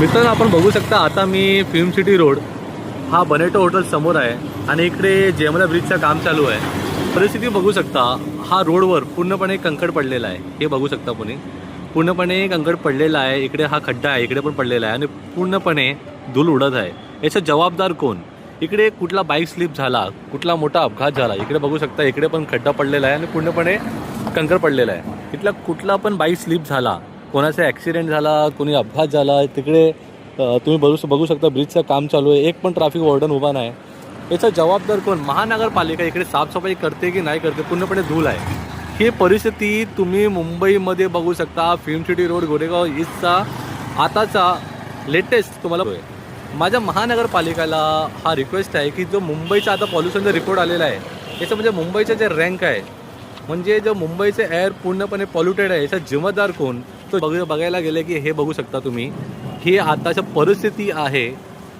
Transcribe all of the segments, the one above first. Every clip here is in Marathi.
मित्रांनो आपण बघू शकता आता मी फिल्म सिटी रोड हा बनेटो हॉटेल समोर आहे आणि इकडे जेमला ब्रिजचं काम चालू आहे. परिस्थिती बघू शकता हा रोडवर पूर्णपणे कंकड पडलेला आहे. हे बघू शकता कोणी? पूर्णपणे कंकड पडलेला आहे. इकडे हा खड्डा आहे इकडे पण पडलेला आहे आणि पूर्णपणे धूल उडत आहे. याचा जबाबदार कोण? इकडे कुठला बाईक स्लिप झाला कुठला मोठा अपघात झाला इकडे बघू शकता इकडे पण खड्डा पडलेला आहे आणि पूर्णपणे कंकर पडलेला आहे. इथला कुठला पण बाईक स्लिप झाला कोणाचा ॲक्सिडेंट झाला कोणी अपघात झाला तिकडे तुम्ही बघू बघू शकता ब्रिजचं काम चालू आहे. एक पण ट्रॅफिक वॉर्डन उभा नाही. याचा जबाबदार कोण? महानगरपालिका इकडे साफसफाई करते की नाही करते पूर्णपणे धूल आहे. ही परिस्थिती तुम्ही मुंबईमध्ये बघू शकता. फिल्म सिटी रोड गोरेगाव ईस्टचा आताचा लेटेस्ट तुम्हाला माझ्या महानगरपालिकेला हा रिक्वेस्ट आहे की जो मुंबईचा आता पॉल्युशनचा रिपोर्ट आलेला आहे याचं म्हणजे मुंबईचं जे रँक आहे म्हणजे जो मुंबईचे एअर पूर्णपणे पॉल्युटेड आहे याचा जिम्मेदार कोण? तो बघ बघायला गेले की हे बघू शकता तुम्ही. ही आताच्या परिस्थिती आहे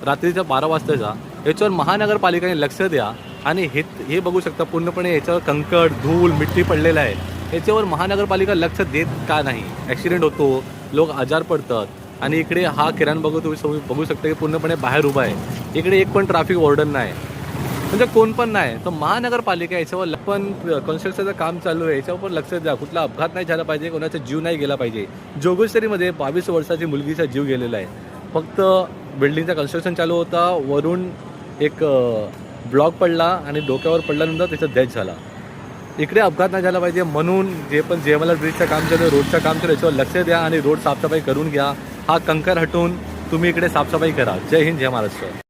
रात्रीच्या बारा वाजताचा याच्यावर महानगरपालिकेने लक्ष द्या आणि हे हे बघू शकता पूर्णपणे याच्यावर कंकड धूळ मिट्टी पडलेलं आहे. याच्यावर महानगरपालिका लक्ष देत का नाही? ॲक्सिडेंट होतो लोक आजार पडतात. आणि इकडे हा किराण बघू तुम्ही बघू शकता की पूर्णपणे बाहेर उभा आहे. इकडे एक पण ट्रॅफिक वॉर्डन नाही. म्हणजे कोण पण नाही. तर महानगरपालिका याच्यावर पण कन्स्ट्रक्शनचं काम चालू आहे. याच्यावर लक्ष द्या. कुठला अपघात नाही झाला पाहिजे कोणाचा जीव नाही गेला पाहिजे. जोगेश्वरीमध्ये बावीस वर्षाची मुलगीचा जीव गेलेला आहे. फक्त बिल्डिंगचं कन्स्ट्रक्शन चालू होता. वरून एक ब्लॉक पडला आणि डोक्यावर पडल्यानंतर त्याचा डेथ झाला. इकडे अपघात नाही झाला पाहिजे म्हणून जे पण जे मला ब्रिजचं काम चालू रोडचं काम चालू याच्यावर लक्ष द्या आणि रोड साफसफाई करून घ्या. हा कंकर हटवून तुम्ही इकडे साफसफाई करा. जय हिंद जय महाराष्ट्र.